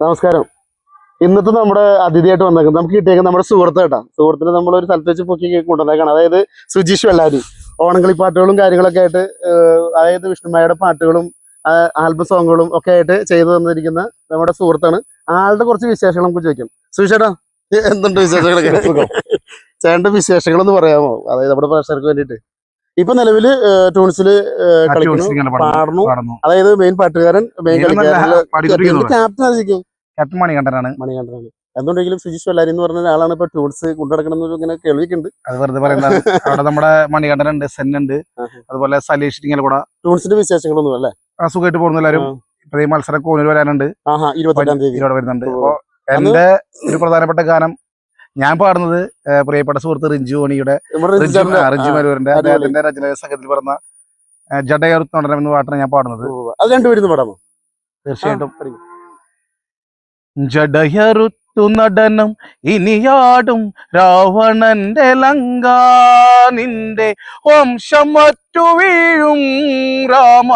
നമസ്കാരം. ഇന്നത്തെ നമ്മുടെ അതിഥിയായിട്ട് വന്നേക്കുന്നത് നമുക്ക് കിട്ടിയേക്കുന്നത് നമ്മുടെ സുഹൃത്ത് കേട്ടാ. സുഹൃത്തിനെ നമ്മൾ ഒരു സ്ഥലത്ത് വെച്ച് പൊക്കി കൊണ്ടുവന്നേക്കാണ്. അതായത് സുജീഷ് വെള്ളാരി ഓണങ്ങളി പാട്ടുകളും കാര്യങ്ങളൊക്കെ ആയിട്ട് അതായത് വിഷ്ണുമായയുടെ പാട്ടുകളും ആൽബം സോങ്ങുകളും ഒക്കെ ആയിട്ട് ചെയ്തു തന്നിരിക്കുന്ന നമ്മുടെ സുഹൃത്താണ്. ആളുടെ കുറച്ച് വിശേഷങ്ങൾ നമുക്ക് ചോദിക്കാം. സുജീഷേട്ടാ എന്തുണ്ട് വിശേഷങ്ങളൊക്കെ? ചേട്ടന്റെ വിശേഷങ്ങൾ ഒന്ന് പറയാമോ? അതായത് നമ്മുടെ പ്രേക്ഷകർക്ക് വേണ്ടിയിട്ട്. ഇപ്പൊ നിലവിൽ ടൂൺസിൽ കളിക്കുന്നു. പാടുന്നു. അതായത് മെയിൻ പാട്ടുകാരൻ മെയിൻ. ക്യാപ്റ്റൻ മണികണ്ഠനാണ്. മണികണ്ഠനാണ്. എന്തുണ്ടെങ്കിലും സുജീഷ് വെള്ളാരി എന്ന് പറഞ്ഞ ആളാണ് ഇപ്പൊ ടൂൾസ് കൊണ്ടുനടക്കണം എന്നൊരു ഇങ്ങനെ കേൾവിക്കുണ്ട്. അത് വെറുതെ പറയുന്നത് അവിടെ നമ്മുടെ മണികണ്ഠൻ ഉണ്ട്. സെൻ ഉണ്ട് അതുപോലെ സലീഷ് ഇങ്ങനെ കൂടെ. ടൂൾസിന്റെ വിശേഷങ്ങളൊന്നും അല്ലേ? സുഖമായിട്ട് പോകുന്ന എല്ലാവരും. ആ. ഇപ്പൊ ഈ മത്സരം കോനൂർ വരാനുണ്ട്. ഇരുപത്തി ഇരുപത്തെട്ടാം തീയതി. വരുന്നുണ്ട്. എന്റെ ഒരു പ്രധാനപ്പെട്ട ഗാനം ഞാൻ പാടുന്നത് പ്രിയപ്പെട്ട സുഹൃത്ത് റിഞ്ചു ഓണിയുടെ നമ്മുടെ റിഞ്ചു മരൂരിന്റെ അദ്ദേഹത്തിന്റെ രചന സംഘത്തിൽ പറഞ്ഞ ജഡയറുത്തോണ്ടനം എന്ന പാട്ടാണ് ഞാൻ പാടുന്നത്. അത് രണ്ടുപേരും പാടാമോ? തീർച്ചയായിട്ടും. ജഡയറുത്തു നടനം ഇനിയാടും രാവണന്റെ ലങ്ക നിന്റെ വംശം മറ്റു വീഴും രാമ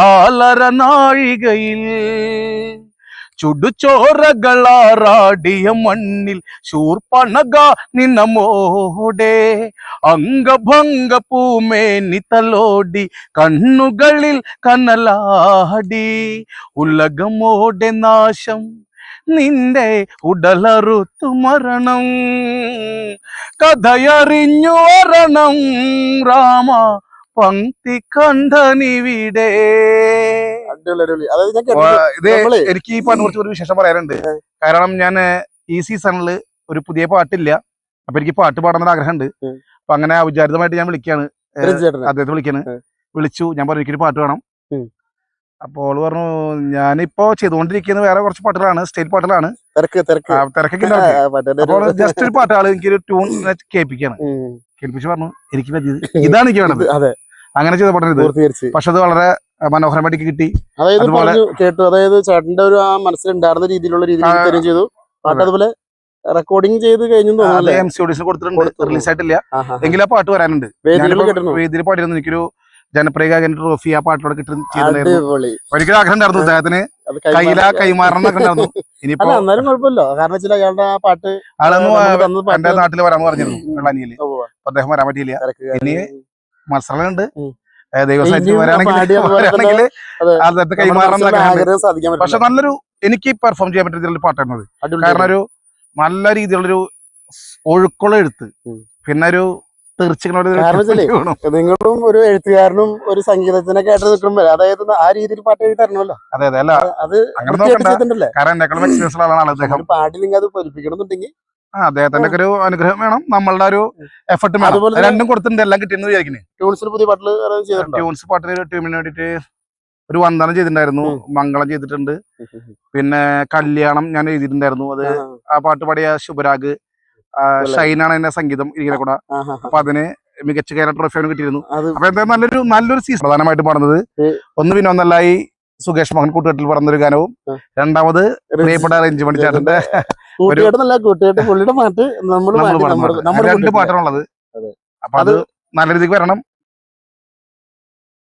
നാലര നാഴികയിൽ. ചുടുചോറകളാറാടിയ മണ്ണിൽ ശൂർപ്പണക നിന്നമോടെ. അംഗഭംഗ പൂമേനി തലോടി കണ്ണുകളിൽ കനലാടി. ഉലകമോടെ നാശം നിന്റെ ഉടലറുത്തു മരണം. കഥയറിഞ്ഞു വരണം രാമ പങ്ക്തി കണ്ടനിവിടെ. ഇത് എനിക്ക് ഈ പാട്ടിനെ കുറിച്ച് ഒരു വിശേഷം പറയാനുണ്ട്. കാരണം ഞാൻ ഈ സീസണിൽ ഒരു പുതിയ പാട്ടില്ല. അപ്പൊ എനിക്ക് പാട്ട് പാടണമെന്ന് ആഗ്രഹമുണ്ട്. ഉണ്ട് അപ്പൊ അങ്ങനെ ഔചാരിതമായിട്ട് ഞാൻ വിളിക്കാണ്. അദ്ദേഹത്തെ വിളിക്കാണ്. വിളിച്ചു. ഞാൻ പറഞ്ഞു എനിക്കൊരു പാട്ട് വേണം. അപ്പൊ അപ്പോൾ പറഞ്ഞു ഞാനിപ്പോ ചെയ്തുകൊണ്ടിരിക്കുന്നത് വേറെ കുറച്ച് പാട്ടുകളാണ്. സ്റ്റേറ്റ് പാട്ടുകളാണ്. തിരക്ക് തിരക്ക്. ആ, തിരക്കൊക്കെ അപ്പോൾ ജസ്റ്റ് ഒരു പാട്ടാൾ എനിക്കൊരു ട്യൂൺ കേൾപ്പിക്കാണ്. കേൾപ്പിച്ച് പറഞ്ഞു എനിക്ക് പറ്റിയത് ഇതാണ് എനിക്ക് വേണ്ടത്. അതെ. അങ്ങനെ ചെയ്ത പഠനം ഇത്. പക്ഷെ അത് വളരെ മനോഹരമായിട്ട് കിട്ടി. അതായത് കേട്ടു. അതായത് ചേട്ടന്റെ ഒരു ആ മനസ്സിലുണ്ടായിരുന്ന രീതിയിലുള്ള രീതിയിൽ ചെയ്തു. പാട്ട് അതെ. അതുപോലെ റെക്കോർഡിങ് ചെയ്ത് കഴിഞ്ഞു റിലീസായിട്ടില്ല എം സി കൊടുത്തിട്ടുണ്ട്. റിലീസ് ആയിട്ടില്ല. എങ്കിലും ആ പാട്ട് വരാനുണ്ട്. വേദിയിൽ പാടിയിരുന്നു. എനിക്കൊരു ജനപ്രിയ ഗായകൻ ട്രോഫി ആ പാട്ടിലൂടെ കിട്ടും ഒരിക്കലും ആഗ്രഹം ഉണ്ടായിരുന്നു അദ്ദേഹത്തിന്. കയ്യില കൈമാറണം ഉണ്ടായിരുന്നു. ഇനിയിപ്പോ അല്ല എന്നാലും കുഴപ്പമില്ല. കാരണം വെച്ചാൽ അയാളുടെ ആ പാട്ട് ആളൊന്ന് എന്റെ നാട്ടിൽ വരാന്ന് പറഞ്ഞിരുന്നു. വെള്ളാനിയിൽ അദ്ദേഹം വരാൻ പറ്റിയില്ല. ഇനി മത്സരങ്ങളുണ്ട്. ദൈവസായിട്ട് വരാണെങ്കിൽ. അദ്ദേഹത്തെ കൈമാറണം പക്ഷെ നല്ലൊരു എനിക്ക് പെർഫോം ചെയ്യാൻ പറ്റുന്ന പാട്ടായിരുന്നത് കാരണം ഒരു നല്ല രീതിയിലുള്ളൊരു ഒഴുക്കുള്ള എഴുത്ത്. പിന്നെ ഒരു നിങ്ങളും ഒരു എഴുത്തുകാരനും ഒരു സംഗീതത്തിനൊക്കെ ആയിട്ട് നിൽക്കുമ്പോൾ അതായത് ആ രീതിയിൽ പാട്ട് എഴുതി തരണമല്ലോ. അതെ അതെ അല്ല. അത് ഒരു പാട്ടില്ലെങ്കിൽ അത് പൊലിപ്പിക്കണമെന്നുണ്ടെങ്കിൽ അദ്ദേഹത്തിന്റെ ഒക്കെ ഒരു അനുഗ്രഹം വേണം. നമ്മളുടെ ഒരു എഫർട്ട് വേണം. രണ്ടും കൊടുത്തിട്ടുണ്ട് എല്ലാം കിട്ടിയെന്ന് വിചാരിക്കുന്നത് പുതിയ പാട്ടിൽ ട്യൂൺസ് പാട്ടിന് ടീമിന് വേണ്ടിട്ട് ഒരു വന്ദനം ചെയ്തിട്ടുണ്ടായിരുന്നു. മംഗളം ചെയ്തിട്ടുണ്ട്. പിന്നെ കല്യാണം ഞാൻ എഴുതിയിട്ടുണ്ടായിരുന്നു. അത് ആ, പാട്ട് പാടിയ ശുഭരാഗ് ഷൈനാണ് എന്റെ സംഗീതം ഇരിക്കുന്ന കൂടെ. അപ്പൊ അതിന് മികച്ച കേരള ട്രോഫിയാണ് കിട്ടിയിരുന്നു. അപ്പൊ എന്താ നല്ലൊരു നല്ലൊരു സീസൺ പ്രധാനമായിട്ട് പാടുന്നത്. ഒന്ന് വിനോദ് നല്ലായി സുകേഷ് മോഹൻ കൂട്ടുകെട്ടിൽ പറഞ്ഞൊരു ഗാനവും. രണ്ടാമത് പ്രിയപ്പെട്ട അറേഞ്ച് മണിച്ചാട്ടന്റെ കൂട്ടുകെട്ട് നല്ല കൂട്ടുകെട്ട് പുള്ളിയുടെ പാട്ട് നമ്മൾ നമ്മൾ പാടുന്നത് നമ്മുടെ രണ്ട് പാട്ടാണുള്ളത്. അപ്പൊ അത് നല്ല രീതിക്ക് വരണം.